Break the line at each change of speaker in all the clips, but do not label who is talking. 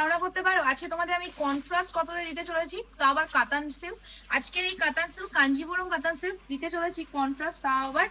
ধারণা করতে পারো? আজকে তোমাদের আমি কন্ট্রাস্ট কততে দিতে চলেছি? তা আবার কাতান সিল্ক আজকের এই কাতান সিল্ক কাঞ্জিপুরম কাতান সিল্ক দিতে চলেছি কন্ট্রাস্ট তা আবার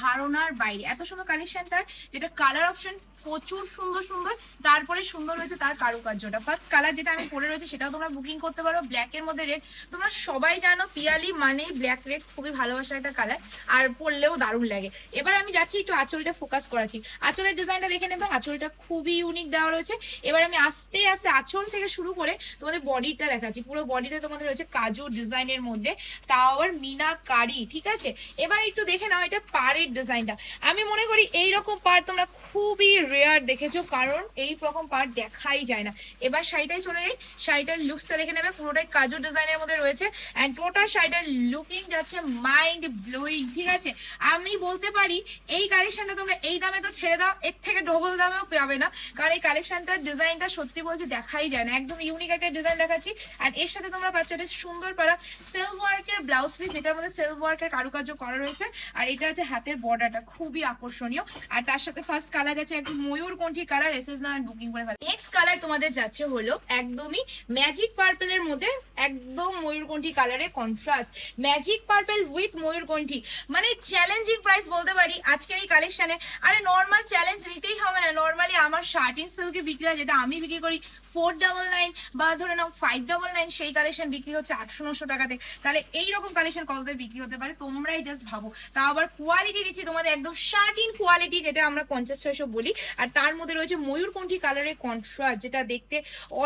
ধারণার বাইরে। এত সুন্দর কালেকশনটার যেটা কালার অপশন প্রচুর সুন্দর সুন্দর, তারপরে সুন্দর হয়েছে তার কারুকার্যটা। ফার্স্ট কালার যেটা আমি পরে রয়েছে, সেটাও তোমরা বুকিং করতে পারো। ব্ল্যাক এর মধ্যে রেড তোমরা সবাই জানো, পিয়ালি মানে ব্ল্যাক রেড খুবই ভালোবাসার একটা কালার আর পরলেও দারুণ লাগে। এবার আমি যাচ্ছি একটু আঁচলটা ফোকাস করাচ্ছি। আঁচলের ডিজাইনটা দেখে নেবে, আঁচলটা খুবই ইউনিক দেওয়া রয়েছে। এবার আমি আস্তে আস্তে আঁচল থেকে শুরু করে তোমাদের বডিটা দেখাচ্ছি। পুরো বডিতে তোমাদের রয়েছে কাজু ডিজাইনের মধ্যে। তাও আবার মিনাকারি, ঠিক আছে? এবার একটু দেখে নাও এটা পাড়ের ডিজাইনটা। আমি মনে করি এই রকম পাড় তোমরা খুবই রেয়ার দেখেছ, কারণ এই রকম পাড় দেখাই যায় না। এবার শাড়িটাই চলে যাই। শাড়িটার লুকসটা দেখে নেবে। পুরোটাই কাজু ডিজাইনের মধ্যে রয়েছে। অ্যান্ড টোটাল শাড়িটার লুকিং যাচ্ছে মাইন্ড ব্লোয়িং ঠিক আছে? আমি বলতে পারি, এই কালেকশনটা তোমরা এই দামে তো ছেড়ে দাও। এর থেকে ডবল দামেও পাবে না। কারণ এই কালেকশনটার ডিজাইনটা সত্যি বলছি দেখাই যায় না। একদম ইউনিক একটা ডিজাইন দেখাচ্ছি। আর এর সাথে তোমরা পাচ্ছ একটা সুন্দর পাড়া সেলফ ওয়ার্কের ব্লাউজ পিস যেটার মধ্যে সেলফ ওয়ার্কের কারুকার্য করা রয়েছে। আর এটা আছে হাতের বর্ডারটা খুবই আকর্ষণীয়। আর তার সাথে ফার্স্ট কালার গেছে একদম ময়ূর কণ্ঠী কালার এস এস নাম বুকিং করে ফেলে। নেক্সট কালার তোমাদের যাচ্ছে হলো একদমই ম্যাজিক পার্পেলের মধ্যে একদম ময়ূরকণ্ঠী কালারের কন্ট্রাস্ট ম্যাজিক পার্পেল উইথ ময়ূরকণ্ঠী। মানে চ্যালেঞ্জিং প্রাইস বলতে পারি আজকের এই কালেকশনে আরে নর্মাল চ্যালেঞ্জ নিতেই হবে না নর্মালি আমার শার্টিং সিল্কে বিক্রি হয়, যেটা আমি বিক্রি করি ফোর ডাবল নাইন বা ধরে নাও ফাইভ ডাবল নাইন সেই কালেকশন বিক্রি হচ্ছে আটশো নশো টাকাতে। তাহলে এইরকম কালেকশন কততে বিক্রি হতে পারে? তোমরাই জাস্ট ভাবো। তা আবার কোয়ালিটি দিচ্ছি তোমাদের একদম শার্টিন কোয়ালিটি যেটা আমরা পঞ্চাশ ছয়শো বলি। আর তার মধ্যে রয়েছে ময়ূরকণ্ঠী কালারের কন্ট্রাস্ট যেটা দেখতে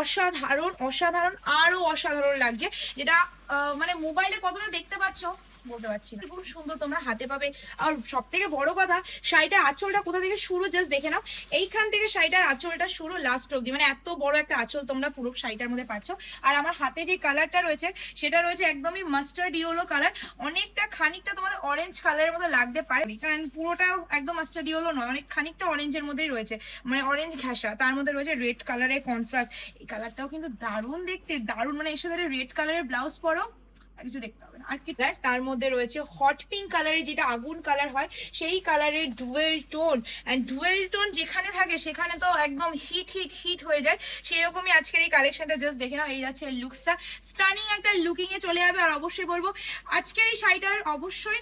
অসাধারণ অসাধারণ, আরও অসাধারণ লাগছে। যেটা মানে মোবাইলে কতটা দেখতে পাচ্ছ? বলতে পারছি না। খুব সুন্দর তোমরা হাতে পাবে। আর সব থেকে বড় কথা, শাড়িটার আঁচলটা কোথা থেকে শুরু? জাস্ট দেখে নাও। এইখান থেকে শাড়িটার আঁচলটা শুরু লাস্ট অব্দি মানে এত বড় একটা আঁচল তোমরা পুরো শাড়িটার মধ্যে পাচ্ছ। আর আমার হাতে যে কালারটা রয়েছে, সেটা রয়েছে একদমই মাস্টার্ড ইয়েলো কালার অনেকটা, খানিকটা তোমাদের অরেঞ্জ কালারের মতো লাগতে পারে। কারণ পুরোটাও একদম মাস্টার্ড ইয়েলো নয়, অনেক, খানিকটা অরেঞ্জের মধ্যেই রয়েছে। মানে অরেঞ্জ ঘাসা তার মধ্যে রয়েছে রেড কালারের কন্ট্রাস্ট এই কালারটাও কিন্তু দারুণ দেখতে, দারুণ। মানে এর সাথে রেড কালারের ব্লাউজ পরো। কিছু দেখতে হবে না। আর কি তার মধ্যে রয়েছে হট পিঙ্ক কালারে যেটা আগুন কালার হয়, সেই কালারের dual tone and dual tone যেখানে থাকে, সেখানে তো একদম হিট হিট হিট হয়ে যায়। সেরকমই আজকের এই কালেকশনটা জাস্ট দেখে নাও, এই যাচ্ছে লুকসটা স্টানিং একটা লুকিংয়ে চলে যাবে, আর অবশ্যই বলব, আজকের এই শাড়িটার অবশ্যই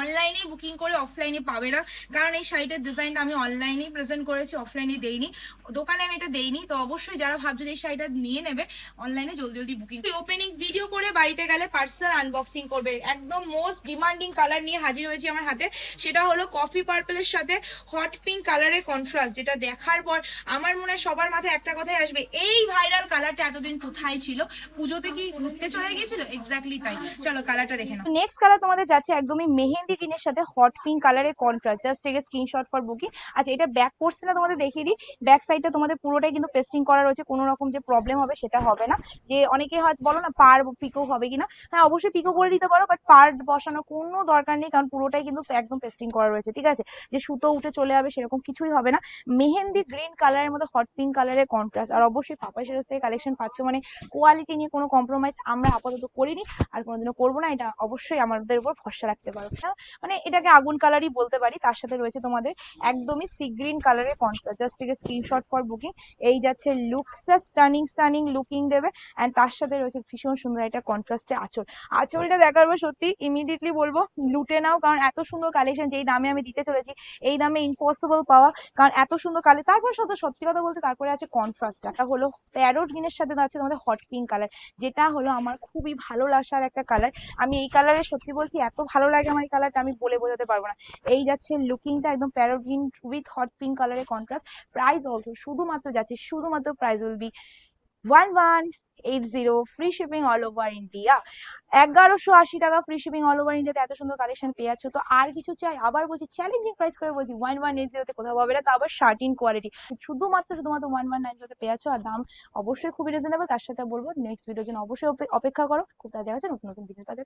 অনলাইনে বুকিং করে অফলাইনে পাবে না। কারণ এই শাড়িটার ডিজাইনটা আমি অনলাইনেই প্রেজেন্ট করেছি অফলাইনে দেইনি। দোকানে আমি এটা দেইনি। তো অবশ্যই যারা ভাবছ যে এই শাড়িটা নিয়ে নেবে অনলাইনে জলদি জলদি বুকিং ওপেনিং ভিডিও করে বাড়িতে গেলে পার্সেল আনবক্সিং করবে। একদম মোস্ট ডিমান্ডিং কালার নিয়ে হাজির হয়েছি আমার হাতে। সেটা হলো কফি পার্পেলের সাথে হট পিঙ্ক কালারের কন্ট্রাস্ট যেটা দেখার পর আমার মনে হয় সবার মাথায় একটা কথাই আসবে, এই ভাইরাল কালারটা এতদিন কোথায় ছিল? পুজোতে কি ঘুরতে চলে গিয়েছিল? এক্স্যাক্টলি তাই। চলো কালারটা দেখে নাও।
নেক্সট কালার তোমাদের যাচ্ছে একদমই মেহেন্দি গ্রিনের সাথে হট পিঙ্ক কালারের contrast just take screenshot for booking আচ্ছা এটা ব্যাক পোর্শনে তোমাদের দেখিয়ে দিই। ব্যাক সাইডটা তোমাদের পুরোটাই কিন্তু পেস্টিং করা রয়েছে, কোনো রকম যে প্রবলেম হবে সেটা হবে না। যে অনেকে হয়তো বলো না, পার পিকো হবে কিনা? হ্যাঁ অবশ্যই পিকো করে দিতে পারো বাট পার বসানোর কোনো দরকার নেই, কারণ পুরোটাই কিন্তু একদম পেস্টিং করা রয়েছে, ঠিক আছে? যে সুতো উঠে চলে যাবে সেরকম কিছুই হবে না। মেহেন্দি গ্রিন কালারের মধ্যে হট পিঙ্ক কালারের কন্ট্রাস্ট আর অবশ্যই পাপা সেরস থেকে কালেকশন পাচ্ছ মানে কোয়ালিটি নিয়ে কোনো কম্প্রোমাইজ আমরা আপাতত করিনি, আর কোনোদিনও করব না, এটা অবশ্যই আমাদের উপর ভরসা রাখতে পারো। হ্যাঁ, মানে এটাকে আগুন কালারই বলতে পারি তার সাথে রয়েছে তোমাদের একদমই সি গ্রিন কালারের কন্ট্রাস্ট জাস্ট থেকে স্ক্রিনশট ফর বুকিং এই যাচ্ছে লুকসটা স্টানিং স্টানিং লুকিং দেবে অ্যান্ড তার সাথে রয়েছে ভীষণ সুন্দর একটা কন্ট্রাস্টের আঁচল। আঁচলটা দেখার পর সত্যি ইমিডিয়েটলি বলব লুটে নাও কারণ এত সুন্দর কালেকশন যেই দামে আমি দিতে চলেছি এই দামে ইম্পসিবল পাওয়া কারণ এত সুন্দর কালে তারপর সাথে সত্যি কথা বলতে তারপরে আছে কন্ট্রাস্টটা এটা হলো প্যারোট গ্রিনের সাথে আছে তোমাদের হট পিঙ্ক কালার যেটা হলো আমার খুবই ভালো লাগার একটা কালার আমি এই কালারে সত্যি বলছি এত ভালো লাগে আমার এই কালারটা আমি বলে বোঝাতে পারব না। এই যাচ্ছে লুকিংটা একদম parrot green with hot pink কালারের কন্ট্রাস্ট প্রাইস অলসো শুধুমাত্র যাচ্ছে, শুধুমাত্র price will be one one eight zero free shipping all over India এগারোশো আশি টাকা ফ্রি শিপিং অল ওভার ইন্ডিয়াতে এত সুন্দর কালেকশন পেয়ে যাচ্ছ। তো আর কিছু চাই? আবার বলছি চ্যালেঞ্জিং প্রাইস করে বলছি ওয়ান ওয়ান এইট জিরোতে কোথাও পাবে না? তো আবার শার্টিন কোয়ালিটি শুধুমাত্র শুধুমাত্র ওয়ান ওয়ান নাইন জিরোতে পেয়ে যাচ্ছ। আর দাম অবশ্যই খুবই রিজনেবল তার সাথে বলব নেক্সট ভিডিওর জন্য অবশ্যই অপেক্ষা করো। খুব তাড়াতাড়ি আছে নতুন নতুন ভিডিও তাদের